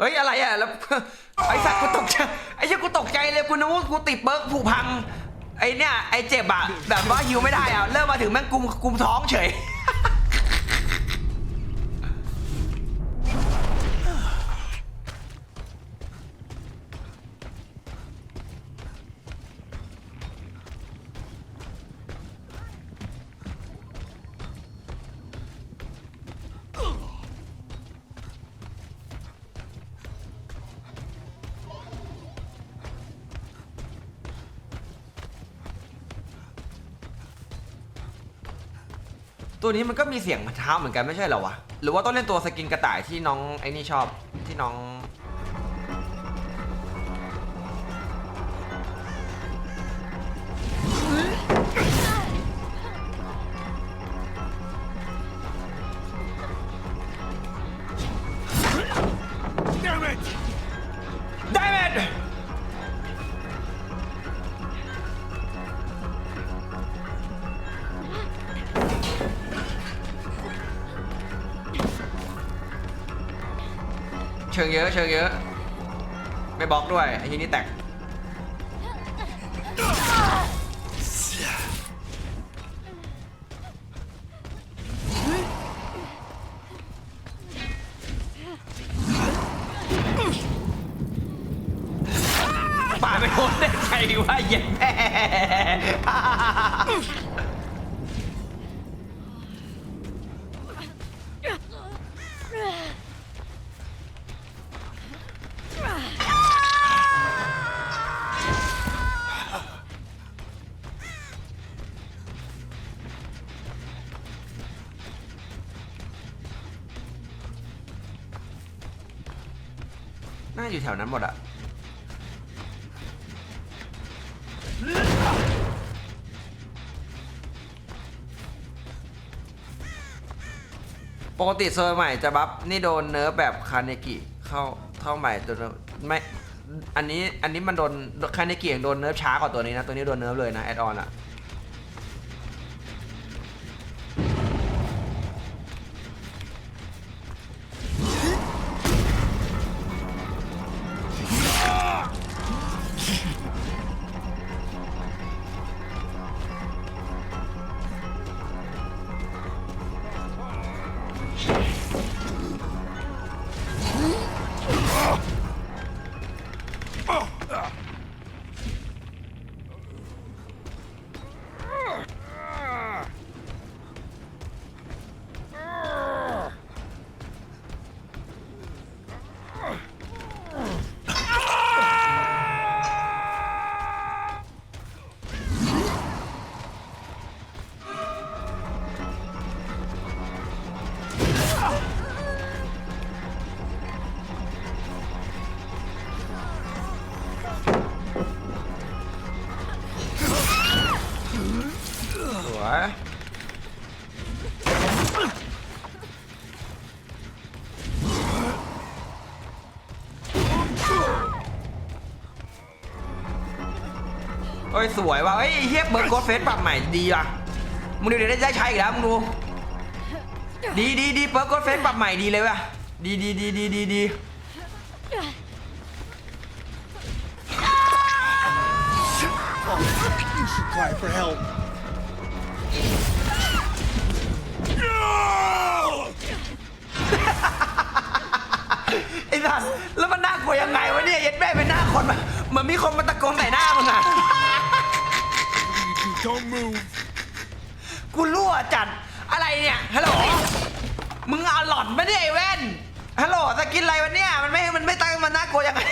เฮ้ยอะไรอะแล้วไอ้สัตว์กูตกใจไอ้เชี่ยกูตกใจเลยกูนึกว่ากูติดเบิร์กผูกพังไอ้เนี่ยไอ้เจ็บอะแบบว่าหิวไม่ได้อะเริ่มมาถึงแม่งกุมกุมท้องเฉย ตัวนี้มันก็มีเสียงเท้าเหมือนกันไม่ใช่เหรอวะ หรือว่าต้องเล่นตัวสกินกระต่ายที่น้องไอ้นี่ชอบที่น้อง เชิงเยอะ เชิงเยอะ ไม่บล็อกด้วย ไอ้ทีนี้แตก ป่าไม่โดนได้ใครว่าเย็นแม่ อยู่แถวนั้นหมดอะปกติเซอร์ใหม่จะบัฟนี่โดนเนิร์ฟแบบคาเนกิเข้าเข้าใหม่โดนเนิร์ฟไม่อันนี้อันนี้มันโดนคาเนกิยังโดนเนิร์ฟช้ากว่าตัวนี้นะ ตัวนี้โดนเนิร์ฟเลยนะแอดออนอะ ฮ้ยสวยว่ะเฮ้ยเฮียเบิร์กโกดเฟสปรับใหม่ดีว่ะมึงดูเดี๋ยวได้ใช้อีกแล้วมึงดูดีดีดีเบิร์กโกดเฟสปรับใหม่ดีเลยว่ะดีดีดีดีดีดีไอ้สัสแล้วมันน่ากลัวยังไงวะเนี่ยเย็ดแม่เป็นหน้าคนมาเหมือนมีคนมาตะโกนใส่หน้ามึงอะ don't move. กูรั่วจัดอะไรเนี่ยฮัลโหลมึงเอาหลอนไม่ได้ไอ้แว่นฮัลโหลสกินอะไรวะเนี่ยมันไม่มันไม่ตั้งมันน่ากลัวยังไง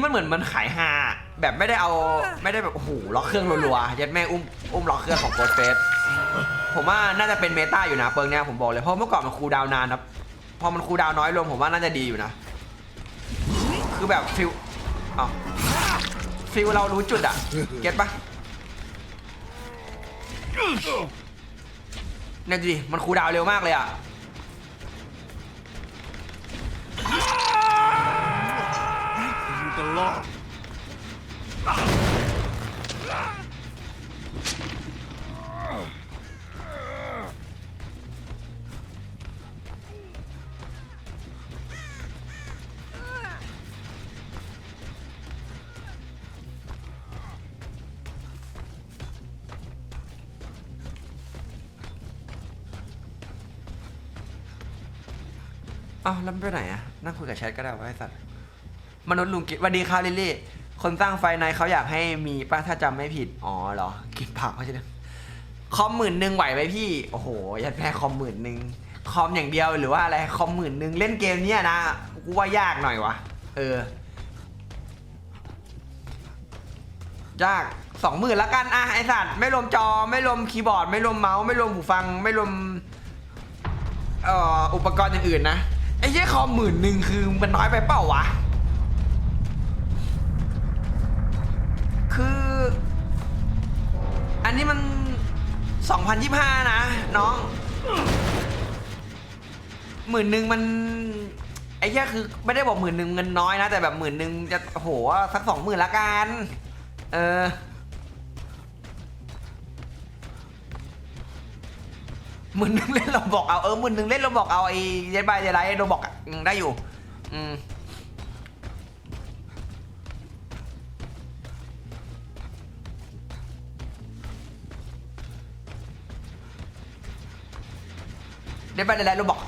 นี้มันเหมือนมันขายฮาแบบไม่ได้เอาไม่ได้แบบโอ้โหล็อกเครื่องรัวๆยัดแม่อุ้มอุ้มล็อกเครื่องของโกดเฟสผมว่าน่าจะเป็นเมตาอยู่นะเปิงเนี้ยผมบอกเลยเพราะเมื่อก่อนมันคูดาวนานครับพอมันคูดาวน้อยลงผมว่าน่าจะดีอยู่นะ คือแบบฟิลอ๋อฟิลเรารู้จุดอะเก็ตปะเนี่ยดิมันคูดาวเร็วมากเลยอะ along. อ้าวแล้วมันไปไหนอะนั่งคุยกับแชทก็ได้ไอ้สัตว์ มนุษย์ลุงกิจสวัสดีครับลิลลี่ คนสร้างไฟในเขาอยากให้มีป้าถ้าจำไม่ผิด อ๋อเหรอ กินผักเขาใช่ไหมคอมหมื่นหนึ่งไหวไหมพี่ โอ้โห ยัดแพ้คอมหมื่นหนึ่งคอมอย่างเดียวหรือว่าอะไร คอมหมื่นหนึ่งเล่นเกมเนี้ยนะ กูว่ายากหน่อยวะเออ ยากสองหมื่นละกันอะไอสัตว์ไม่รวมจอไม่รวมคีย์บอร์ด ไม่รวมเมาส์ไม่รวมหูฟัง ไม่รวมเอ่ออุปกรณ์อย่างอื่นนะไอ้เหี้ยคอมหมื่นหนึ่งคือมันน้อยไปเปล่าวะ คือ อันนี้มัน 2025 นะ น้องหมื่นหนึ่งมันไอ้เหี้ยคือไม่ได้บอกหมื่นหนึ่งเงินน้อยนะ แต่แบบหมื่นหนึ่งจะโอ้โหสักสองหมื่นละกันเออหมื่นหนึ่งเล่นเราบอกเอาเออหมื่นหนึ่งเล่นเราบอกเอาไอ้เย็นบายเย็นไรเราบอกอะอืมได้อยู่ อืม เย็นบายเย็นไรเราบอก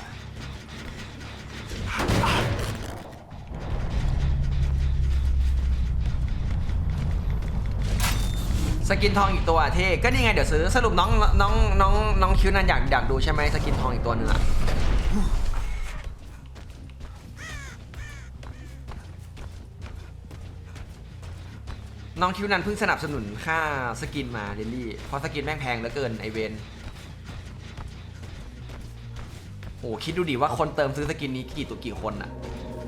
สกินทองอีกตัวเท่ก็นี่ไงเดี๋ยวซื้อสรุปน้องน้องน้องน้องคิวนันอยากอยากดูใช่ไหมสกินทองอีกตัวหนึ่งอะน้องคิวนันเพิ่งสนับสนุนค่าสกินมาเดลลี่เพราะสกินแม่งแพงเหลือเกินไอเวน โอ้คิดดูดิว่าคนเติมซื้อสกินนี้กี่ตัวกี่คนอะ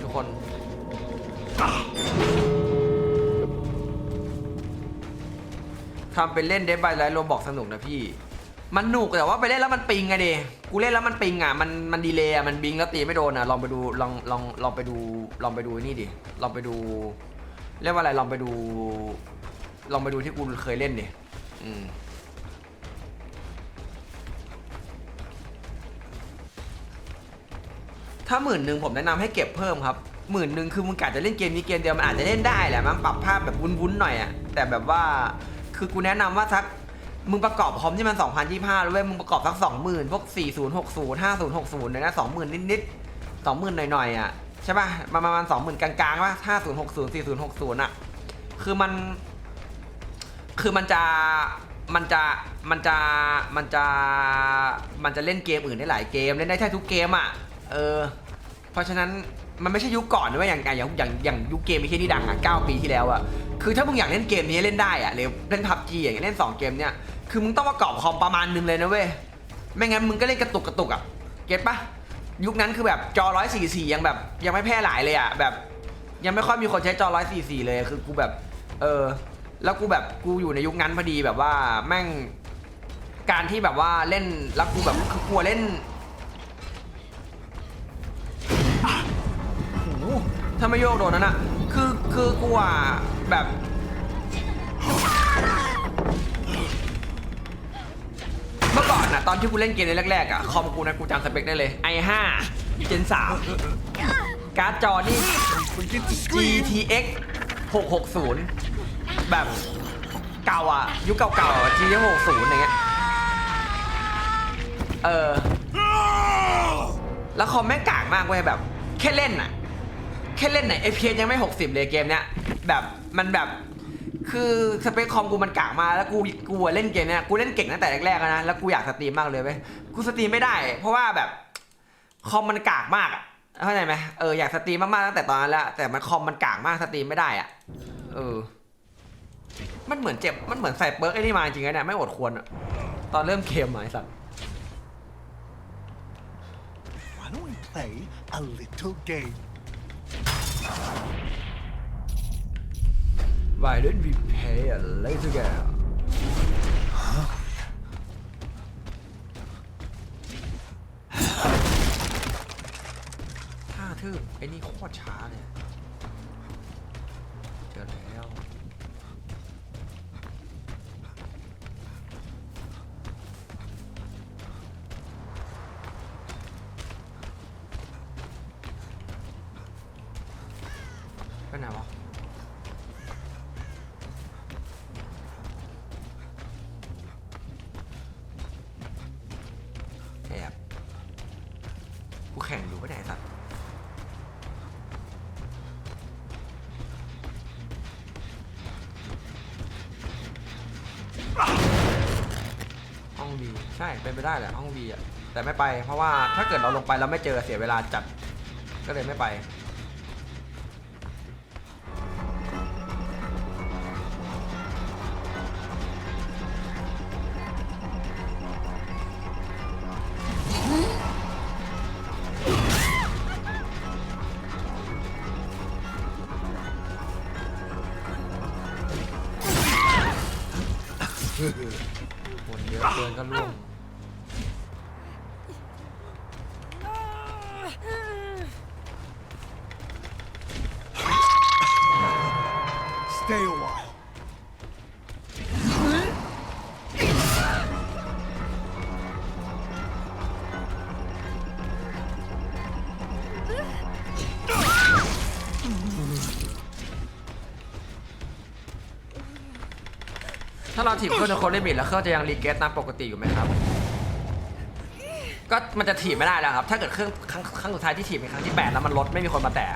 ทุกคน ทำเป็นเล่นเดฟบายไลท์โรบอกสนุกนะพี่ มันหนุกแต่ว่าไปเล่นแล้วมันปิงไงเดกูเล่นแล้วมันปิงอะมันมันดีเลยอะมันบิงแล้วตีไม่โดนอะลองไปดูลองลองลองไปดูลองไปดูนี่ดิลองไปดู เรียกว่าอะไรลองไปดู ลองไปดูที่กูเคยเล่นดิอืม ถ้าหมื่นหนึ่งผมแนะนำให้เก็บเพิ่มครับหมื่นหนึ่งคือมึงกะจะเล่นเกมนี้เกมเดียวมันอาจจะเล่นได้แหละมันปรับภาพแบบวุ้นๆหน่อยอะแต่แบบว่าคือกูแนะนำว่าสักมึงประกอบคอมที่มัน 2025แล้วเว้ยมึงประกอบสัก 20,000 พวก 4060 5060เนี่ยนะ20,000 นิดๆ20,000 หน่อยๆอะใช่ป่ะประมาณ20,000 กลางๆป่ะ5060 4060อะคือมัน คือมันจะมันจะมันจะมันจะมันจะเล่นเกมอื่นได้หลายเกมเล่นได้แทบทุกเกมอะ เออ เพราะฉะนั้นมันไม่ใช่ยุคก่อนนะเว้ยอย่างอย่างอย่างอย่างยุคเกมไม่ใช่ที่ดังอะ9ปีที่แล้วอะคือถ้ามึงอยากเล่นเกมนี้เล่นได้อะหรือเล่นพับจีอย่างเงี้ยเล่น2เกมเนี้ยคือมึงต้องประกอบคอมประมาณนึงเลยนะเว้ยไม่งั้นมึงก็เล่นกระตุกกระตุกอะเก็ตปะยุคนั้นคือแบบจอ144ยังแบบยังไม่แพร่หลายเลยอะแบบ ยังไม่ค่อยมีคนใช้จอ144เลยคือกูแบบ เออ แล้วกูแบบกูอยู่ในยุคนั้นพอดีแบบว่าแม่งการที่แบบว่าเล่นแล้วกูแบบคือกลัวเล่น ถ้าไม่โยกโดนนั้นอะคือคือกูอะแบบ เมื่อก่อนนะตอนที่กูเล่นเกมในแรกๆอะคอมกูนะกูจำสเปคได้เลย i5 Gen 3การ์ดจอนี่ gtx 660 แบบเก่าอะ ยุคเก่าๆอะ GTX 660อย่างเงี้ยเออแล้วคอมแม่งกากมากเว้ยแบบ แค่เล่นน่ะ แค่เล่นไหน FPS ยังไม่ 60 เลยเกมเนี้ยแบบมันแบบคือสเปคคอมกูมันกากมาแล้วกูกูอะเล่นเกมเนี้ยกูเล่นเก่งตั้งแต่แรกๆแล้วนะแล้วกูอยากสตรีมมากเลยเว้ยกูสตรีมไม่ได้ เพราะว่าแบบคอมมันกากมากอะเข้าใจไหมเอออยากสตรีมมากๆตั้งแต่ตอนนั้นแล้วแต่มันคอมมันกากมากสตรีมไม่ได้อะเออ มันเหมือนเจ็บมันเหมือนใส่เปิร์กไอ้นี่มาจริงๆนะเนี่ยไม่อดควรอะตอนเริ่มเกมมาไอ้สัตว์ Why don't we play a little game? Why don't we pay a later game ท่าทืบไอ้นี่โคตรช้าเลย องบีใช่เป็นไปได้แหละห้องบีอะแต่ไม่ไปเพราะว่าถ้าเกิดเราลงไปแล้วไม่เจอเสียเวลาจัดก็เลยไม่ไป Stay a while. ถ้าเราถีบเครื่องจนครบลิมิตแล้วเครื่องจะยังรีเกตตามปกติอยู่ไหมครับ ก็มันจะถีบไม่ได้แล้วครับ ถ้าเกิดเครื่องครั้งครั้งสุดท้ายที่ถีบเป็นครั้งที่8แล้วมันลดไม่มีคนมาแตะ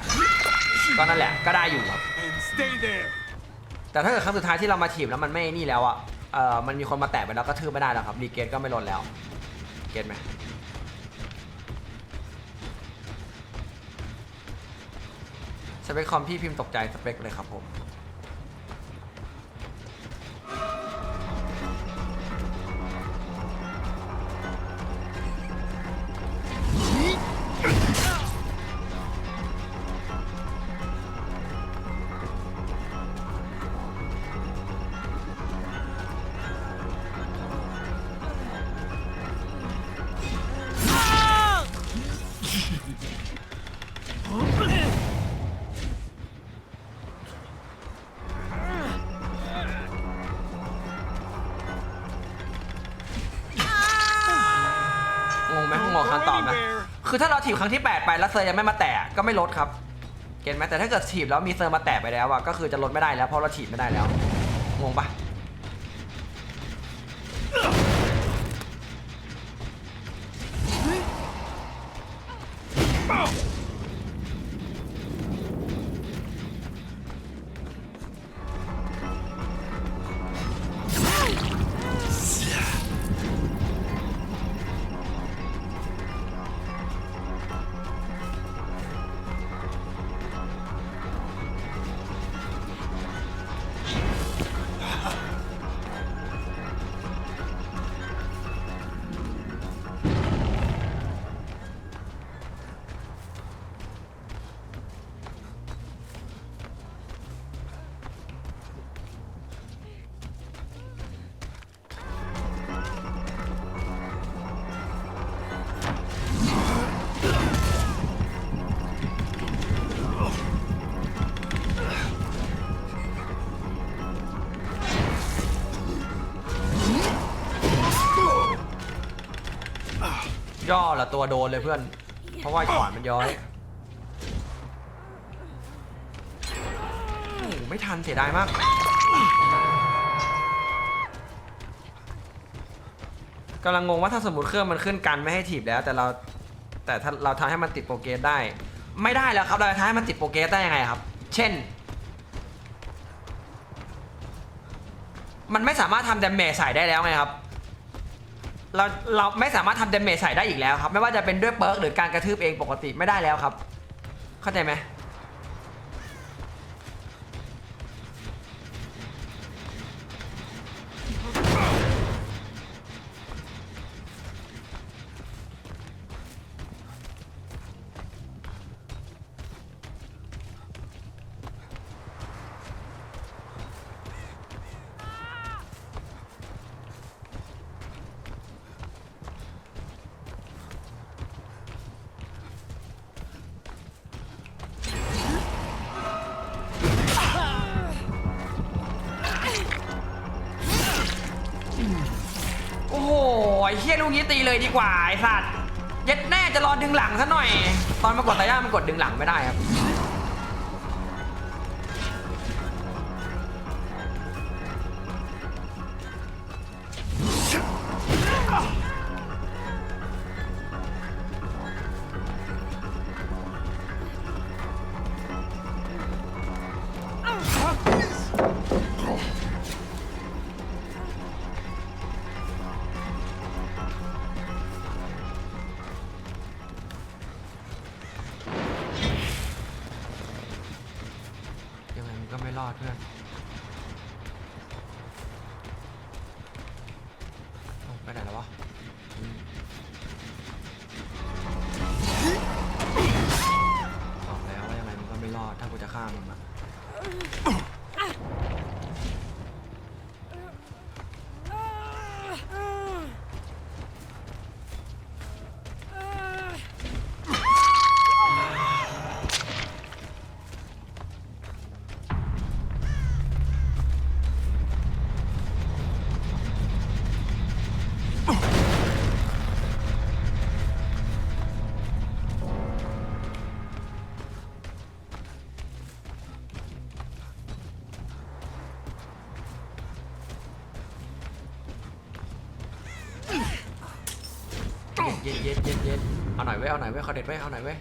ก็นั่นแหละก็ได้อยู่ครับ And stay there. แต่ถ้าเกิดครั้งสุดท้ายที่เรามาถีบแล้วมันไม่นี่แล้วอะเออมันมีคนมาแตะไปแล้วก็ทืบไม่ได้แล้วครับรีเกตก็ไม่ลดแล้วเก็ตไหมสเปคคอมพี่พิมพ์ตกใจสเปคเลยครับผม ตอบไหมคือถ้าเราถีบครั้งที่ 8 ไปแล้วเซอร์ยังไม่มาแตะก็ไม่ลดครับ เก็ตไหมแต่ถ้าเกิดถีบแล้วมีเซอร์มาแตะไปแล้วอะก็คือจะลดไม่ได้แล้วเพราะเราถีบไม่ได้แล้ว งงปะ ย่อละตัวโดนเลยเพื่อน เพราะว่าขวานมันย้อยโอ้โหไม่ทันเสียดายมาก กำลังงงว่าถ้าสมมติเครื่องมันขึ้นกันไม่ให้ถีบแล้ว แต่เราแต่ถ้าเราทำให้มันติดโปรเกสได้ ไม่ได้แล้วครับเราจะทำให้มันติดโปรเกสได้ยังไงครับ เช่น มันไม่สามารถทำดาเมจใส่ได้แล้วไงครับ เราเราไม่สามารถทำเดเมจใส่ได้อีกแล้วครับ ไม่ว่าจะเป็นด้วยเปิร์กหรือการกระทืบเองปกติไม่ได้แล้วครับ เข้าใจไหม ไอ้เฮียลูกนี้ตีเลยดีกว่าไอ้สัตว์เย็ดแน่จะรอดึงหลังซะหน่อย ตอนมากดตาย่ามันกดดึงหลังไม่ได้ครับ เย็นเย็นเย็นเย็นเอาหน่อยเว้ยเอาหน่อยเว้ยเขาเด็ดเว้ยเอาหน่อยเว้ย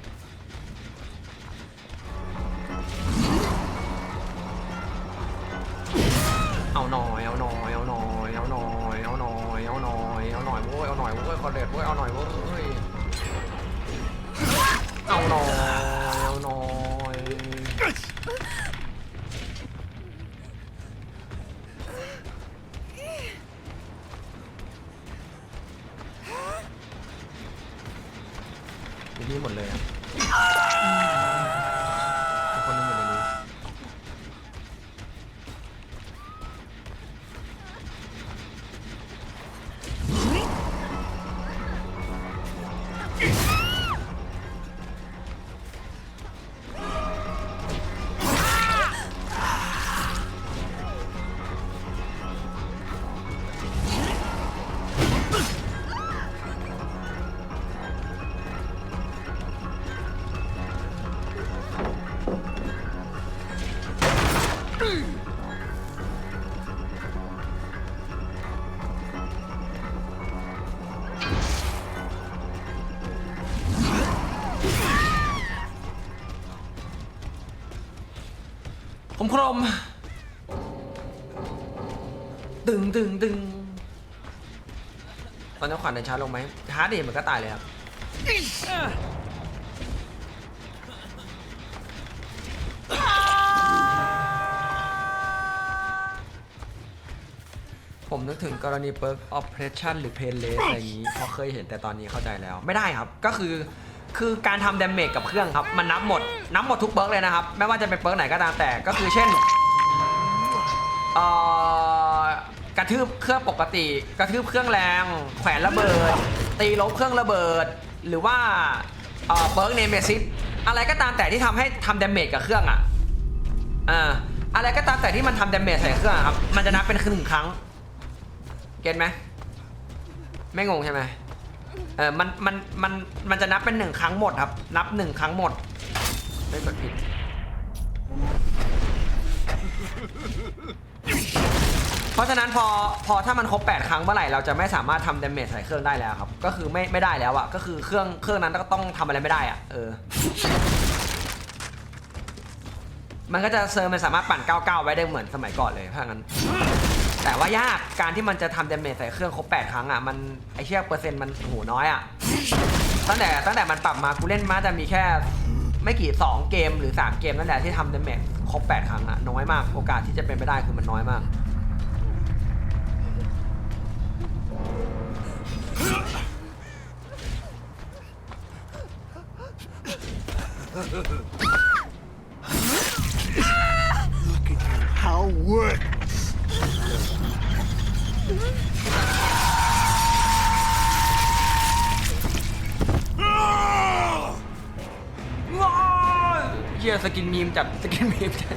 เอาหน่อยเอาหน่อยเอาหน่อยเอาหน่อยเอาหน่อยเอาหน่อยเอาหน่อยเว้ยเอาหน่อยเว้ยเขาเด็ดเว้ยเอาหน่อยเว้ยเอาหน่อย นี่หมดเลย ผมครม ตึงตึงตึงตอนนี้ขวัญเดินช้าลงไหมช้าดิมันก็ตายเลยครับผมนึกถึงกรณีเปิร์ก oppression หรือ painless อะไรอย่างนี้เพราะเคยเห็นแต่ตอนนี้เข้าใจแล้ว ไม่ได้ครับ ก็คือ คือการทำ damage กับเครื่องครับ มันนับหมด นับหมดทุกเปิร์กเลยนะครับ ไม่ว่าจะเป็นเปิร์กไหนก็ตามแต่ ก็คือเช่นเอ่อกระทืบเครื่องปกติ กระทืบเครื่องแรง แขวนระเบิด ตีลบเครื่องระเบิด หรือว่าเอ่อเปิร์กเนเมซิสอะไรก็ตามแต่ที่ทำให้ทำดาเมจกับเครื่องอะอ่าอะไรก็ตามแต่ที่มันทำดาเมจใส่เครื่องอะครับ มันจะนับเป็นหนึ่งครั้ง เก็ตไหม ไม่งงใช่ไหม เออมันมันมันมันจะนับเป็นหนึ่งครั้งหมดครับ นับหนึ่งครั้งหมดไม่กดผิดเพราะฉะนั้นพอพอถ้ามันครบ 8 ครั้งเมื่อไหร่เราจะไม่สามารถทำดาเมจใส่เครื่องได้แล้วครับ ก็คือไม่ไม่ได้แล้วอะก็คือเครื่องเครื่องนั้นก็ต้องทำอะไรไม่ได้อะเออ มันก็จะเซอร์มันสามารถปั่น 99 ไว้ได้เหมือนสมัยก่อนเลยถ้างั้น แต่ว่ายากการที่มันจะทำดเมจใส่เครื่องครบ 8 ครั้งอะมันไอเชี่ยเปอร์เซ็นต์มันโหน้อยอะตั้งแต่ตั้งแต่มันปรับมากูเล่นมาจะมีแค่ ไม่กี่ 2 เกมหรือ 3 เกมนั่นแหละที่ทำดเมจครบ 8 ครั้งอะน้อยมาก โอกาสที่จะเป็นไปได้คือมันน้อยมาก Look at you, how work. เฮียสกินมีมจับสกินมีมจับ